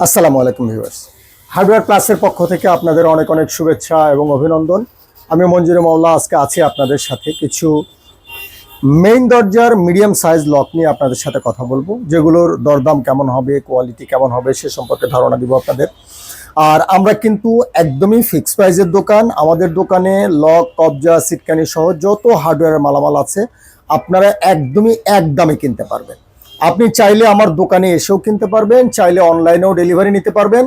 আসসালামু আলাইকুম viewers. Hardware প্লাসের পক্ষ থেকে আপনাদের অনেক অনেক শুভেচ্ছা এবং অভিনন্দন। আমি মঞ্জুরে মাওলা, আজকে আছি আপনাদের সাথে কিছু মেইন দরজার মিডিয়াম সাইজ লক নিয়ে আপনাদের সাথে কথা বলব, যেগুলোর দরদাম কেমন হবে কোয়ালিটি কেমন হবে, সে সম্পর্কে ধারণা দিব আপনাদের। আর আমরা কিন্তু একদমই ফিক্স প্রাইজের দোকান, আমাদের দোকানে লক কবজা সিটকানি সহ যত হার্ডওয়্যারের মালামাল আছে, আপনারা একদমই এক দামে কিনতে পারবেন। আপনি চাইলে আমার দোকানে এসেও কিনতে পারবেন, চাইলে অনলাইনেও ডেলিভারি নিতে পারবেন।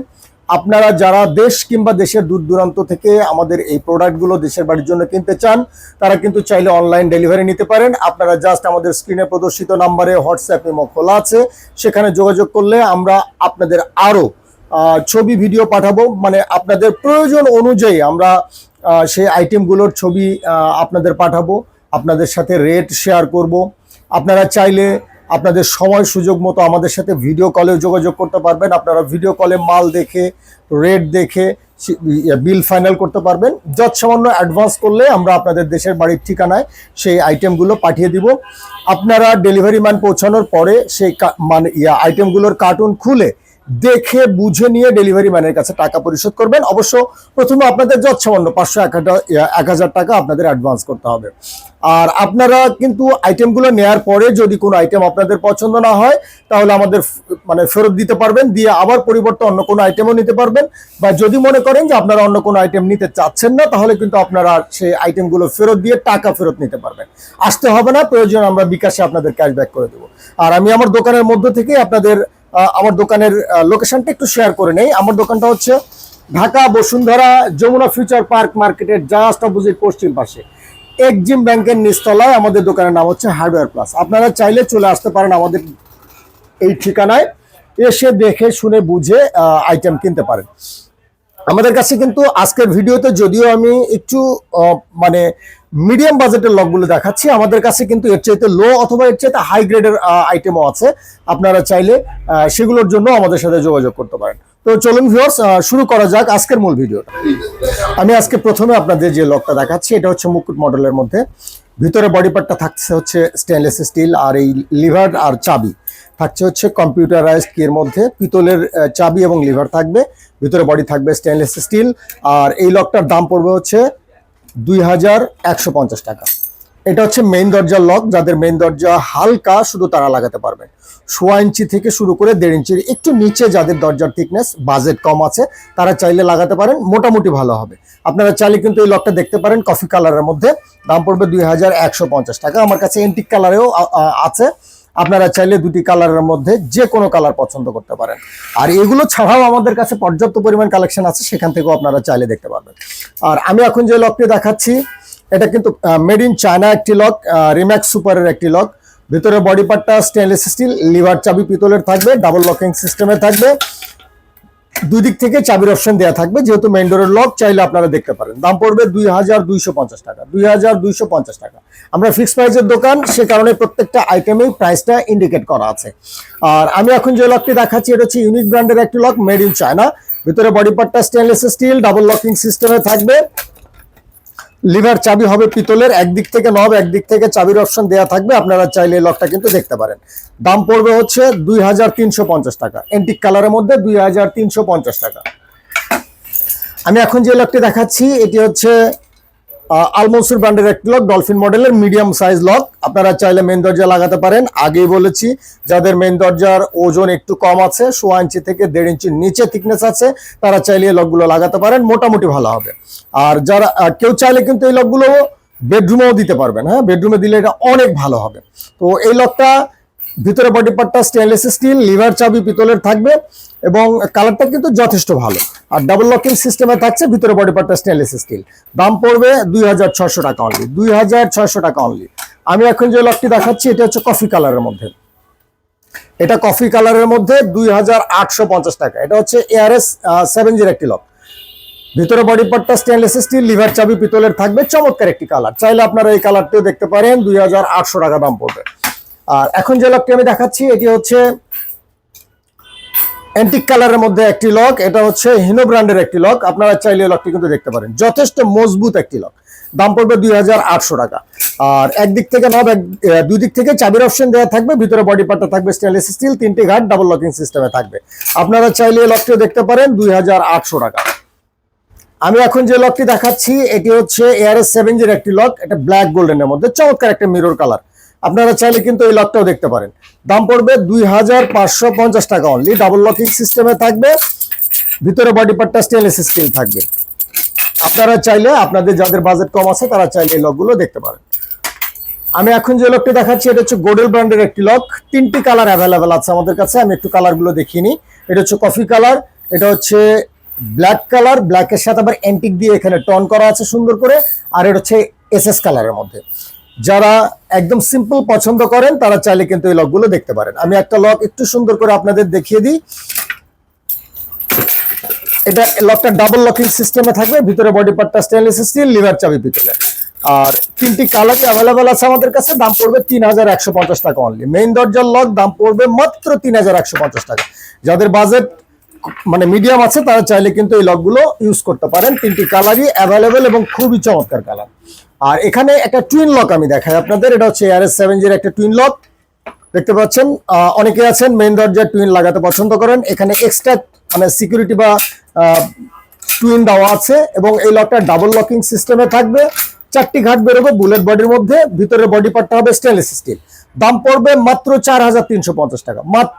আপনারা যারা দেশ কিংবা দেশের দূর দূরান্ত থেকে আমাদের এই প্রোডাক্টগুলো দেশের বাড়ির জন্য কিনতে চান, তারা কিন্তু চাইলে অনলাইন ডেলিভারি নিতে পারেন। আপনারা জাস্ট আমাদের স্ক্রিনে প্রদর্শিত নাম্বারে হোয়াটসঅ্যাপ ইমো খোলা আছে। সেখানে যোগাযোগ করলে আমরা আপনাদের আরও ছবি ভিডিও পাঠাবো। মানে আপনাদের প্রয়োজন অনুযায়ী আমরা সেই আইটেমগুলোর ছবি আপনাদের পাঠাবো, আপনাদের সাথে রেট শেয়ার করব। আপনারা চাইলে আপনাদের সময় সুযোগ মতো আমাদের সাথে ভিডিও কলেও যোগাযোগ করতে পারবেন। আপনারা ভিডিও কলে মাল দেখে রেট দেখে বিল ফাইনাল করতে পারবেন। যৎসামান্য অ্যাডভান্স করলে আমরা আপনাদের দেশের বাড়ির ঠিকানায় সেই আইটেমগুলো পাঠিয়ে দিব। আপনারা ডেলিভারি ম্যান পৌঁছানোর পরে সেই মানে ইয়া আইটেমগুলোর কার্টুন খুলে দেখে, বুঝে নিয়ে ডেলিভারি ম্যানের কাছে টাকা পরিশোধ করবেন। অবশ্য প্রথমে আপনাদের যৎসামান্য পাঁচশো এক হাজার টাকা আপনাদের অ্যাডভান্স করতে হবে। আর আপনারা কিন্তু আইটেমগুলো নেয়ার পরে যদি কোনো আইটেম আপনাদের পছন্দ না হয়, তাহলে আমাদের মানে ফেরত দিতে পারবেন। দিয়ে আবার পরিবর্তে অন্য কোনো আইটেমও নিতে পারবেন। বা যদি মনে করেন যে আপনারা অন্য কোনো আইটেম নিতে চাচ্ছেন না, তাহলে কিন্তু আপনারা সেই আইটেমগুলো ফেরত দিয়ে টাকা ফেরত নিতে পারবেন। আসতে হবে না, প্রয়োজন আমরা বিকাশে আপনাদের ক্যাশব্যাক করে দেবো। আর আমি আমার দোকানের মধ্য থেকে আপনাদের আমার দোকানের লোকেশনটা একটু শেয়ার করে নেই। আমার দোকানটা হচ্ছে ঢাকা বসুন্ধরা যমুনা ফিউচার পার্ক মার্কেটের জাস্ট অপোজিট পশ্চিম পাশে। একজিম ব্যাংকের নিচতলায় আমাদের দোকানের নাম হচ্ছে হার্ডওয়্যার প্লাস আপনারা চাইলে চলে আসতে পারেন আমাদের এই ঠিকানায়। এসে দেখে, শুনে, বুঝে আইটেম কিনতে পারেন। আমাদের কাছে কিন্তু আজকের ভিডিওতে যদিও আমি একটু মানে মিডিয়াম বাজেটের লকগুলো দেখাচ্ছি, আমাদের কাছে কিন্তু এর চাইতে লো অথবা এর চাইতে হাই গ্রেডের আইটেমও আছে। আপনারা চাইলে সেগুলোর জন্য আমাদের সাথে যোগাযোগ করতে পারেন। তো চলুন ভিউয়ার্স শুরু করা যাক আজকের মূল ভিডিওটা আমি আজকে প্রথমে আপনাদের যে লকটা দেখাচ্ছি, এটা হচ্ছে মুকুট মডেলের মধ্যে। ভিতরে বডি পার্টটা থাকছে হচ্ছে স্টেনলেস স্টিল আর এই লিভার আর চাবি। থাকছে হচ্ছে কম্পিউটারাইজড এর মধ্যে। পিতলের চাবি এবং লিভার থাকবে। ভিতরে বডি থাকবে স্টেনলেস স্টিল আর এই লকটার দাম পড়বে হচ্ছে দুই হাজার একশো পঞ্চাশ টাকা। এটা হচ্ছে মেইন দরজার লক যাদের মেইন দরজা হালকা শুধু তারা লাগাতে পারবেন সোয়া ইঞ্চি থেকে শুরু করে দেড় ইঞ্চির একটু নিচে যাদের দরজার থিকনেস বাজেট কম আছে, তারা চাইলে লাগাতে পারেন, মোটামুটি ভালো হবে। আপনারা চাইলে কিন্তু এই লকটা দেখতে পারেন কফি কালারের মধ্যে। দাম পড়বে দুই হাজার একশো পঞ্চাশ টাকা। আমার কাছে এন্টিক কালারেও আছে। আপনারা চাইলে দুটি কালারের মধ্যে যে কোনো কালার পছন্দ করতে পারেন। আর এগুলো ছাড়াও আমাদের কাছে পর্যাপ্ত পরিমাণ কালেকশন আছে, সেখান থেকেও আপনারা চাইলে দেখতে পারবেন। আর আমি এখন যে লকটি দেখাচ্ছি এটা কিন্তু মেড ইন চায়না একটি লক রিম্যাক্স সুপারের একটি লক ভিতরে বডি পার্টটা স্টেনলেস স্টিল লিভার চাবি পিতলের থাকবে ডাবল লকিং সিস্টেমে থাকবে। দুই দিক থেকে চাবির অপশন দেওয়া থাকবে, যেহেতু মেইন ডোরের লক চাইলে আপনারা দেখতে পারেন। দাম পড়বে দুই হাজার দুইশো পঞ্চাশ টাকা, দুই হাজার দুইশো পঞ্চাশ টাকা। আমরা ফিক্স প্রাইসের দোকান, সে কারণে প্রত্যেকটা আইটেমেই প্রাইসটা ইন্ডিকেট করা আছে। আর আমি এখন যে লকটি দেখাচ্ছি, এটা হচ্ছে ইউনিক ব্র্যান্ডের একটি লক মেড ইন চায়না ভিতরে বডি পার্টটা স্টেনলেস স্টিল ডাবল লকিং সিস্টেমে থাকবে। লিভার চাবি হবে পিতলের, একদিক থেকে নব, একদিক থেকে চাবির অপশন দেওয়া থাকবে। আপনারা চাইলে লকটা কিন্তু দেখতে পারেন। দাম পড়বে হচ্ছে দুই হাজার তিনশো পঞ্চাশ টাকা। এন্টিক কালারের মধ্যে দুই হাজার তিনশো পঞ্চাশ টাকা। আমি এখন যে লকটি দেখাচ্ছি, এটি হচ্ছে আলমসুর ব্র্যান্ডের একটি লক, ডলফিন মডেলের মিডিয়াম সাইজ লক। আপনারা চাইলে মেন দরজা লাগাতে পারেন। আগেই বলেছি, যাদের মেন দরজার ওজন একটু কম আছে, সোয়া ইঞ্চি থেকে দেড় ইঞ্চির নিচে থিকনেস আছে, তারা চাইলে এই লকগুলো লাগাতে পারেন। মোটামুটি ভালো হবে। আর যারা কেউ চাইলে কিন্তু এই লকগুলো বেডরুমেও দিতে পারবেন। হ্যাঁ বেডরুমে দিলে এটা অনেক ভালো হবে। তো এই লকটা ভিতরে বডি পার্টটা স্টেনলেস স্টিল লিভার চাবি পিতলের থাকবে এবং কালারটা কিন্তু যথেষ্ট ভালো। আর ডাবল লকিং সিস্টেমে থাকছে ভিতরে বডি পার্টটা স্টেনলেস স্টিল দাম পড়বে দুই টাকা অনলি দুই হাজার ছয়শো টাকা অনলি আমি এখন যে লকটি দেখাচ্ছি, এটা হচ্ছে কফি কালারের মধ্যে। এটা কফি কালারের মধ্যে দুই হাজার আটশো পঞ্চাশ টাকা। এটা হচ্ছে এআরএস সেভেন জির একটি লক ভিতরে বডি পার্টটা স্টেনলেস স্টিল লিভার চাবি পিতলের থাকবে, চমৎকার একটি কালার চাইলে আপনারা এই কালারটিও দেখতে পারেন, দুই হাজার আটশো টাকা দাম পড়বে। আর এখন যে লকটি আমি দেখাচ্ছি, এটি হচ্ছে অ্যান্টিক কালারের মধ্যে একটি লক এটা হচ্ছে হিনো ব্র্যান্ডের একটি লক আপনারা চাইলে লকটি কিন্তু দেখতে পারেন। যথেষ্ট মজবুত একটি লক দাম পড়বে দুই হাজার আটশো টাকা। আর একদিক থেকে নব এক দুই দিক থেকে চাবির অপশন দেওয়া থাকবে। ভিতরে বডি পার্টটা থাকবে স্টেনলেস স্টিল তিনটি ঘাট ডাবল লকিং সিস্টেমে থাকবে। আপনারা চাইলে এই লকটিও দেখতে পারেন, দুই হাজার আটশো টাকা। আমি এখন যে লকটি দেখাচ্ছি, এটি হচ্ছে এআরএস সেভেন জির একটি লক এটা ব্ল্যাক গোল্ডেনের মধ্যে। চমৎকার একটা মিরর কালার আপনারা চাইলে কিন্তু এই লকটাও দেখতে পারেন। দাম পড়বে দুই হাজার পাঁচশো পঞ্চাশ টাকা অনলি ডাবল লকিং সিস্টেমে থাকবে, ভিতরে বডি পার্টটা স্টেনলেস স্টিল থাকবে। আপনারা চাইলে, আপনাদের যাদের বাজেট কম আছে, তারা চাইলে এই লকগুলো দেখতে পারেন। আমি এখন যে লকটি দেখাচ্ছি, এটা হচ্ছে গোডেল ব্র্যান্ডের একটি লক তিনটি কালার অ্যাভেলেবেল আছে আমাদের কাছে, আমি একটু কালারগুলো দেখিয়ে নিই। এটা হচ্ছে কফি কালার এটা হচ্ছে ব্ল্যাক কালার ব্ল্যাকের সাথে আবার অ্যান্টিক দিয়ে এখানে টন করা আছে সুন্দর করে, আর এটা হচ্ছে এসএস কালারের মধ্যে। যারা একদম সিম্পল পছন্দ করেন, তারা চাইলে কিন্তু এই লকগুলো দেখতে পারেন। আমি একটা লক একটু সুন্দর করে আপনাদের দেখিয়ে দিই। এটা লকটা ডাবল লকিং সিস্টেমে থাকবে, ভিতরে বডি পার্টটা স্টেনলেস স্টিল লিভার চাবি পিতলে। আর তিনটি কালারই অ্যাভেলেবেল আছে আমাদের কাছে? দাম পড়বে তিন হাজার একশো পঞ্চাশ টাকা অনলি মেইন দরজার লক দাম পড়বে মাত্র তিন হাজার একশো পঞ্চাশ টাকা। যাদের বাজেট মানে মিডিয়াম আছে, তারা চাইলে কিন্তু এই লকগুলো ইউজ করতে পারেন। তিনটি কালারই অ্যাভেলেবেল এবং খুবই চমৎকার কালার আর এখানে একটা টুইন লক আমি দেখাই আপনাদের, এটা হচ্ছে এআরএস সেভেন জির একটা টুইন লক দেখতে পাচ্ছেন অনেকে আছেন মেইন দরজার টুইন লাগাতে পছন্দ করেন। এখানে এক্সট্রা মানে সিকিউরিটি বা টুইন দেওয়া আছে এবং এই লকটা ডাবল লকিং সিস্টেমে থাকবে। চারটি ঘাট বেরোবে বুলেট বডির মধ্যে ভিতরে বডি পার্টটা হবে স্টেনলেস স্টিল দাম পড়বে মাত্র চার হাজার তিনশো পঞ্চাশ টাকা। মাত্র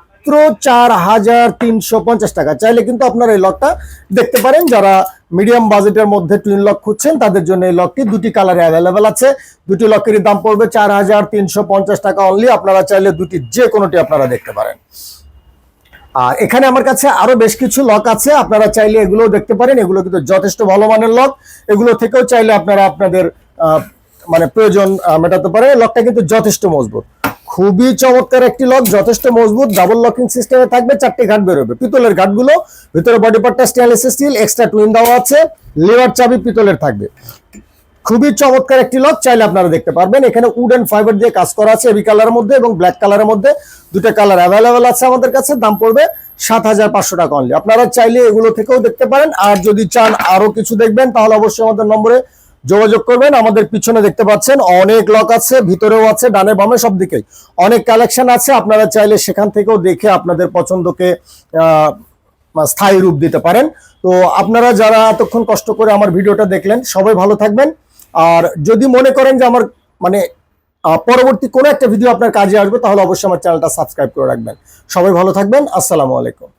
চার হাজার তিনশো পঞ্চাশ টাকা। চাইলে কিন্তু আপনারা এই লকটা দেখতে পারেন। যারা মিডিয়াম বাজেটের মধ্যে টুইন লক খুঁজছেন, তাদের জন্য এই লকটি দুটি কালারে অ্যাভেলেবেল আছে। দুটি লকেরই দাম পড়বে চার হাজার তিনশো পঞ্চাশ টাকা অনলি আপনারা চাইলে দুটি যে কোনোটি আপনারা দেখতে পারেন। আর এখানে আমার কাছে আরও বেশ কিছু লক আছে। আপনারা চাইলে এগুলো দেখতে পারেন। এগুলো কিন্তু যথেষ্ট ভালো মানের লক এগুলো থেকেও চাইলে আপনারা আপনাদের মানে প্রয়োজন মেটাতে পারে লকটা কিন্তু যথেষ্ট মজবুত। খুবই চমৎকার একটি লক যথেষ্ট মজবুত ডাবল লকিং সিস্টেমে থাকবে, চারটি ঘাট বেরোবে। পিতলের ঘাটগুলো, ভিতরে বডি পার্টটা স্টেনলেস স্টিল এক্সট্রা টুইন দেওয়া আছে লিভার চাবি পিতলের থাকবে। খুবই চমৎকার একটি লক চাইলে আপনারা দেখতে পারবেন, এখানে উড এন্ড ফাইবার দিয়ে কাজ করা আছে এবি কালারের মধ্যে এবং ব্ল্যাক কালারের মধ্যে। দুটো কালার অ্যাভেলেবেল আছে আমাদের কাছে, দাম পড়বে সাত হাজার পাঁচশো টাকা অনলি আপনারা চাইলে এগুলো থেকেও দেখতে পারেন, আর যদি চান আরও কিছু দেখবেন, তাহলে অবশ্যই আমাদের নম্বরে যোগাযোগ করবেন, আমাদের পিছনে দেখতে পাচ্ছেন অনেক লক আছে, ভিতরেও আছে, ডানে বামে সব দিকেই। অনেক কালেকশন আছে, আপনারা চাইলে সেখান থেকেও দেখে আপনাদের পছন্দকে স্থায়ী রূপ দিতে পারেন। তো আপনারা যারা এতক্ষণ কষ্ট করে আমার ভিডিওটা দেখলেন, সবাই ভালো থাকবেন। আর যদি মনে করেন যে আমার মানে পরবর্তী কোনো একটা ভিডিও আপনার কাজে আসবে, তাহলে অবশ্যই আমার চ্যানেলটা সাবস্ক্রাইব করে রাখবেন। সবাই ভালো থাকবেন, আসসালামু আলাইকুম।